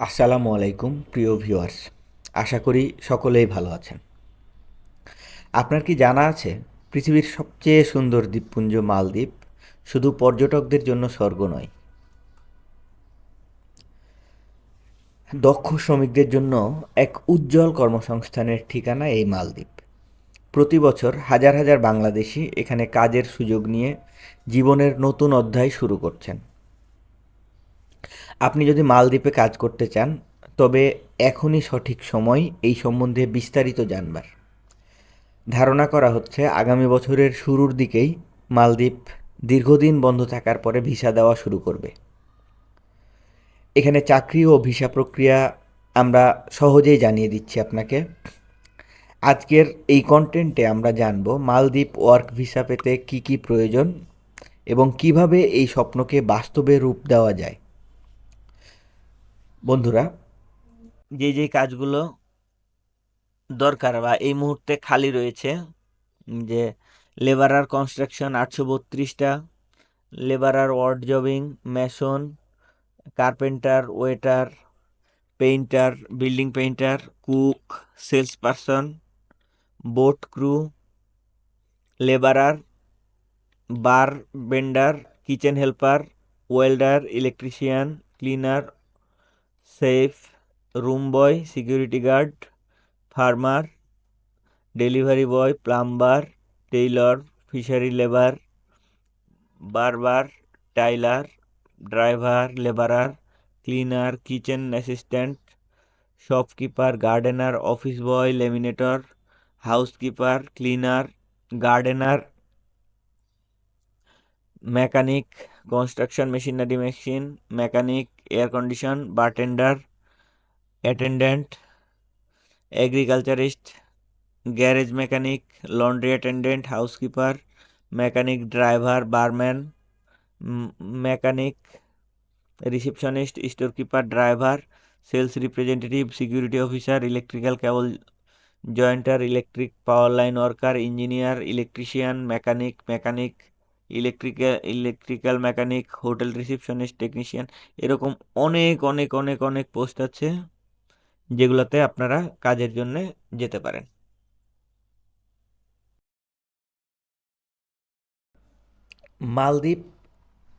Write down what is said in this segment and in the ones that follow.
আসসালামু আলাইকুম, প্রিয় ভিউয়ার্স। আশা করি সকলেই ভালো আছেন। আপনার কি জানা আছে, পৃথিবীর সবচেয়ে সুন্দর দ্বীপপুঞ্জ মালদ্বীপ শুধু পর্যটকদের জন্য স্বর্গ নয়। দক্ষ শ্রমিকদের জন্য এক উজ্জ্বল কর্মসংস্থানের ঠিকানা এই মালদ্বীপ। প্রতি বছর হাজার হাজার বাংলাদেশি এখানে কাজের সুযোগ নিয়ে জীবনের নতুন অধ্যায় শুরু করছেন। আপনি যদি মালদ্বীপে কাজ করতে চান, তবে এখনই সঠিক সময় এই সম্বন্ধে বিস্তারিত জানবার। ধারণা করা হচ্ছে, আগামী বছরের শুরুর দিকেই মালদ্বীপ দীর্ঘদিন বন্ধ থাকার পরে ভিসা দেওয়া শুরু করবে। এখানে চাকরি ও ভিসা প্রক্রিয়া আমরা সহজেই জানিয়ে দিচ্ছি আপনাকে। আজকের এই কন্টেন্টে আমরা জানব, মালদ্বীপ ওয়ার্ক ভিসা পেতে কি কি প্রয়োজন এবং কীভাবে এই স্বপ্নকে বাস্তবে রূপ দেওয়া যায়। বন্ধুরা, যে যে কাজগুলো দরকার বা এই মুহূর্তে খালি রয়েছে, যে লেবারার কনস্ট্রাকশন আটশো বত্রিশটা labourer ward jobbing mason carpenter waiter painter building painter cook sales person boat crew labourer bar bender kitchen helper welder electrician cleaner chef, room boy, security guard, farmer, delivery boy, plumber, tailor, fishery labour, barber, tiler, driver, labourer, cleaner, kitchen assistant, shopkeeper, gardener, office boy, laminator, housekeeper, cleaner, gardener, mechanic, construction machinery machine, mechanic air condition bartender attendant agriculturist garage mechanic laundry attendant housekeeper mechanic driver barman mechanic receptionist store keeper driver sales representative security officer electrical cable jointer electric power line worker engineer electrician mechanic mechanic electrical electrical mechanic, hotel receptionist, technician এরকম অনেক অনেক অনেক অনেক post আছে যেগুলোতে আপনারা কাজের জন্য যেতে পারেন। মালদ্বীপ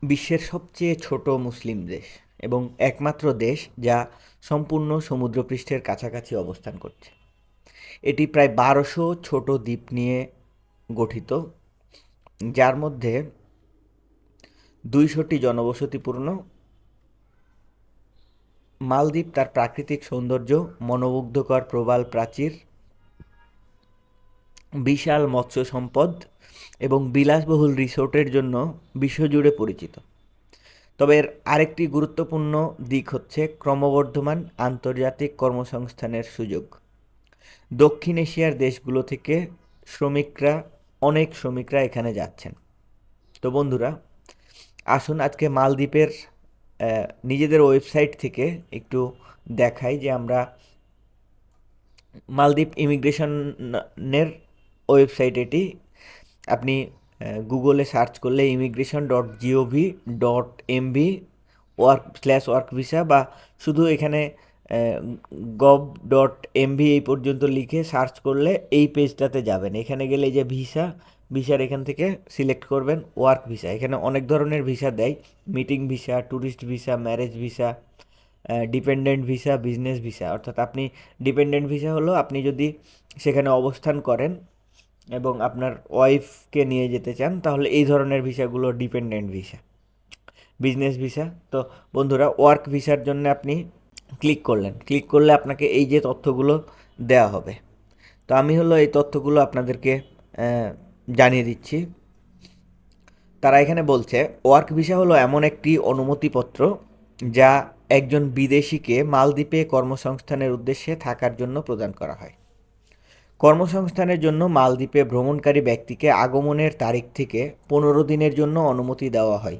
বিশ্বের সবচেয়ে ছোট মুসলিম দেশ এবং একমাত্র দেশ যা সম্পূর্ণ সমুদ্রপৃষ্ঠের কাছাকাছি অবস্থান করছে। এটি প্রায় বারোশো ছোট দ্বীপ নিয়ে গঠিত। যার মধ্যে দুইশোটি জনবসতিপূর্ণ, মালদ্বীপ তার প্রাকৃতিক সৌন্দর্য, মনোমুগ্ধকর প্রবাল প্রাচীর, বিশাল মৎস্য সম্পদ এবং বিলাসবহুল রিসোর্টের জন্য বিশ্বজুড়ে পরিচিত। তবে এর আরেকটি গুরুত্বপূর্ণ দিক হচ্ছে ক্রমবর্ধমান আন্তর্জাতিক কর্মসংস্থানের সুযোগ। দক্ষিণ এশিয়ার দেশগুলো থেকে শ্রমিকরা অনেক শ্রমিকরা এখানে যাচ্ছেন। তো বন্ধুরা, আসুন আজকে মালদ্বীপের নিজেদের ওয়েবসাইট থেকে একটু দেখাই যে আমরা মালদ্বীপ ইমিগ্রেশনের ওয়েবসাইট এটি আপনি গুগলে সার্চ করলে immigration dot gov dot MV work slash work visa বা শুধু এখানে গভ ডট এমভি এই পর্যন্ত লিখে সার্চ করলে এই পেজটাতে যাবেন। এখানে গেলে যে ভিসা ভিসার এখান থেকে সিলেক্ট করবেন ওয়ার্ক ভিসা এখানে অনেক ধরনের ভিসা দেয়। Meeting visa tourist visa marriage visa dependent visa business visa অর্থাৎ আপনি ডিপেন্ডেন্ট ভিসা হলো আপনি যদি সেখানে অবস্থান করেন এবং আপনার ওয়াইফকে নিয়ে যেতে চান, তাহলে এই ধরনের ভিসাগুলো ডিপেন্ডেন্ট ভিসা বিজনেস ভিসা তো বন্ধুরা ওয়ার্ক ভিসার জন্য আপনি ক্লিক করলেন। ক্লিক করলে আপনাকে এই যে তথ্যগুলো দেওয়া হবে। তো আমি হলো এই তথ্যগুলো আপনাদেরকে জানিয়ে দিচ্ছি। তারা এখানে বলছে, ওয়ার্ক ভিসা হলো এমন একটি অনুমতিপত্র যা একজন বিদেশিকে মালদ্বীপে কর্মসংস্থানের উদ্দেশ্যে থাকার জন্য প্রদান করা হয়। কর্মসংস্থানের জন্য মালদ্বীপে ভ্রমণকারী ব্যক্তিকে আগমনের তারিখ থেকে পনেরো দিনের জন্য অনুমতি দেওয়া হয়।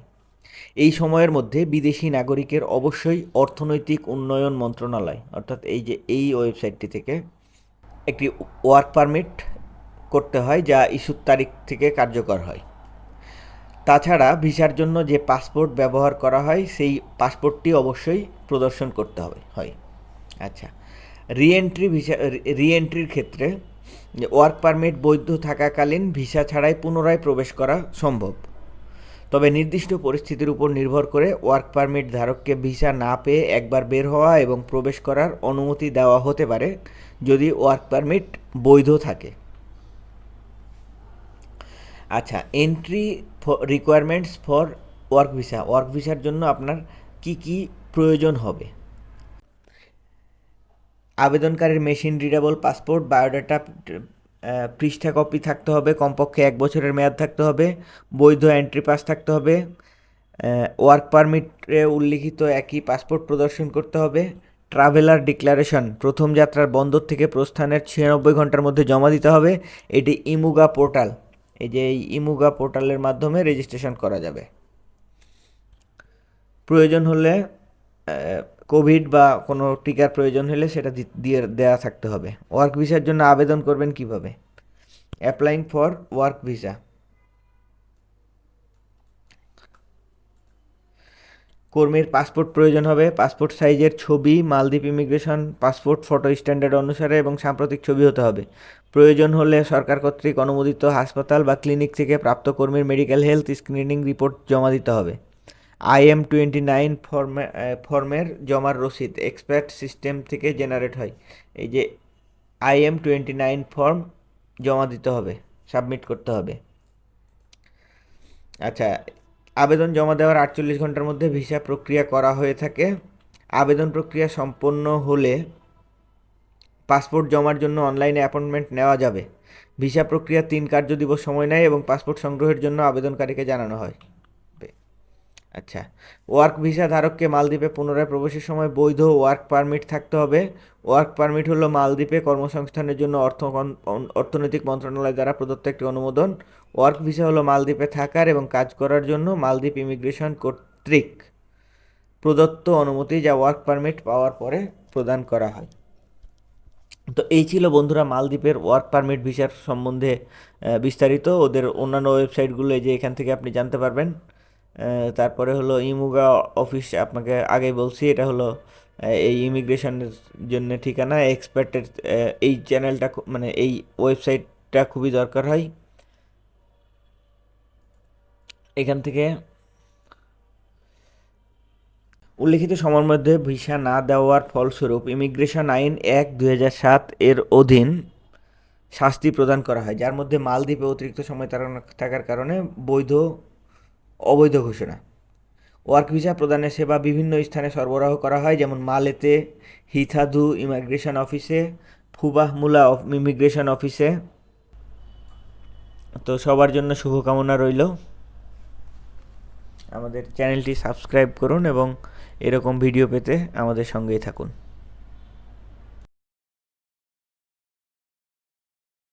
এই সময়ের মধ্যে বিদেশি নাগরিকের অবশ্যই অর্থনৈতিক উন্নয়ন মন্ত্রণালয়, অর্থাৎ এই যে এই ওয়েবসাইটটি থেকে একটি ওয়ার্ক পারমিট করতে হয় যা ইস্যুর তারিখ থেকে কার্যকর হয়। তাছাড়া ভিসার জন্য যে পাসপোর্ট ব্যবহার করা হয়, সেই পাসপোর্টটি অবশ্যই প্রদর্শন করতে হবে, হয়। আচ্ছা রিএন্ট্রি ভিসা, রিএন্ট্রির ক্ষেত্রে ওয়ার্ক পারমিট বৈধ থাকাকালীন ভিসা ছাড়াই পুনরায় প্রবেশ করা সম্ভব। তবে নির্দিষ্ট পরিস্থিতির উপর নির্ভর করে ওয়ার্ক পারমিট ধারককে ভিসা না পেয়ে একবার বের হওয়া এবং প্রবেশ করার অনুমতি দেওয়া হতে পারে যদি ওয়ার্ক পারমিট বৈধ থাকে। আচ্ছা entry requirements for work visa work ভিসার জন্য আপনার কি কি প্রয়োজন হবে? আবেদনকারীর মেশিন রিডেবল পাসপোর্ট বায়োডাটা পৃষ্ঠা কপি থাকতে হবে, কমপক্ষে এক বছরের মেয়াদ থাকতে হবে, বৈধ এন্ট্রি পাস থাকতে হবে ওয়ার্ক পারমিটে উল্লিখিত একই পাসপোর্ট প্রদর্শন করতে হবে ট্রাভেলার ডিক্লারেশন প্রথম যাত্রার বন্দর থেকে প্রস্থানের ছিয়ানব্বই ঘণ্টার মধ্যে জমা দিতে হবে, এটি ইমুগা পোর্টাল এই যে এই ইমুগা পোর্টালের মাধ্যমে রেজিস্ট্রেশন করা যাবে। প্রয়োজন হলে কোভিড বা কোনো টিকার প্রয়োজন হলে সেটা দিয়ে দেওয়া থাকতে হবে। ওয়ার্ক ভিসার জন্য আবেদন করবেন কীভাবে? Applying for work visa. কর্মীর পাসপোর্ট প্রয়োজন হবে। পাসপোর্ট সাইজের ছবি, মালদ্বীপ ইমিগ্রেশন, পাসপোর্ট ফটো স্ট্যান্ডার্ড অনুসারে এবং সাম্প্রতিক ছবি হতে হবে। প্রয়োজন হলে সরকার কর্তৃক অনুমোদিত হাসপাতাল বা ক্লিনিক থেকে প্রাপ্ত কর্মীর মেডিকেল হেলথ স্ক্রিনিং রিপোর্ট জমা দিতে হবে। আইএম টোয়েন্টি নাইন ফর্মে ফর্মের জমার রসিদ এক্সপার্ট সিস্টেম থেকে জেনারেট হয়। এই যে আইএম টোয়েন্টি নাইন ফর্ম জমা দিতে হবে সাবমিট করতে হবে। আচ্ছা আবেদন জমা দেওয়ার আটচল্লিশ ঘণ্টার মধ্যে ভিসা প্রক্রিয়া করা হয়ে থাকে। আবেদন প্রক্রিয়া সম্পন্ন হলে পাসপোর্ট জমার জন্য অনলাইনে অ্যাপয়েন্টমেন্ট নেওয়া যাবে। ভিসা প্রক্রিয়া তিন কার্য দিবস সময় নেয় এবং পাসপোর্ট সংগ্রহের জন্য আবেদনকারীকে জানানো হয়। আচ্ছা। ওয়ার্ক ভিসা ধারককে মালদ্বীপে পুনরায় প্রবেশের সময় বৈধ ওয়ার্ক পারমিট থাকতে হবে। ওয়ার্ক পারমিট হলো মালদ্বীপে কর্মসংস্থানের জন্য অর্থ অর্থনৈতিক মন্ত্রণালয় দ্বারা প্রদত্ত একটি অনুমোদন। ওয়ার্ক ভিসা হলো মালদ্বীপে থাকার এবং কাজ করার জন্য মালদ্বীপ ইমিগ্রেশন কর্তৃক প্রদত্ত অনুমতি যা ওয়ার্ক পারমিট পাওয়ার পরে প্রদান করা হয়। তো এই ছিল বন্ধুরা মালদ্বীপের ওয়ার্ক পারমিট ভিসার সম্বন্ধে বিস্তারিত। ওদের অন্যান্য ওয়েবসাইটগুলো যে এখান থেকে আপনি জানতে পারবেন। তারপরে হলো ইমুগা অফিস আপনাকে আগেই বলছি, এটা হলো এই ইমিগ্রেশনের জন্য ঠিকানা এক্সপার্টের এই চ্যানেলটা মানে এই ওয়েবসাইটটা খুবই দরকার হয়। এখান থেকে উল্লিখিত সময়ের মধ্যে ভিসা না দেওয়ার ফলস্বরূপ ইমিগ্রেশন আইন এক দুই সাত এর অধীন শাস্তি প্রদান করা হয়, যার মধ্যে মালদ্বীপে অতিরিক্ত সময় থাকার কারণে বৈধ অবৈধ ঘোষণা। ওয়ার্ক ভিসা প্রদানের সেবা বিভিন্ন স্থানে সরবরাহ করা হয়, যেমন মালেতে হিথাধু ইমিগ্রেশন অফিসে ফুবাহমুলা ইমিগ্রেশন অফিসে। তো সবার জন্য শুভকামনা রইল। আমাদের চ্যানেলটি সাবস্ক্রাইব করুন এবং এরকম ভিডিও পেতে আমাদের সঙ্গেই থাকুন।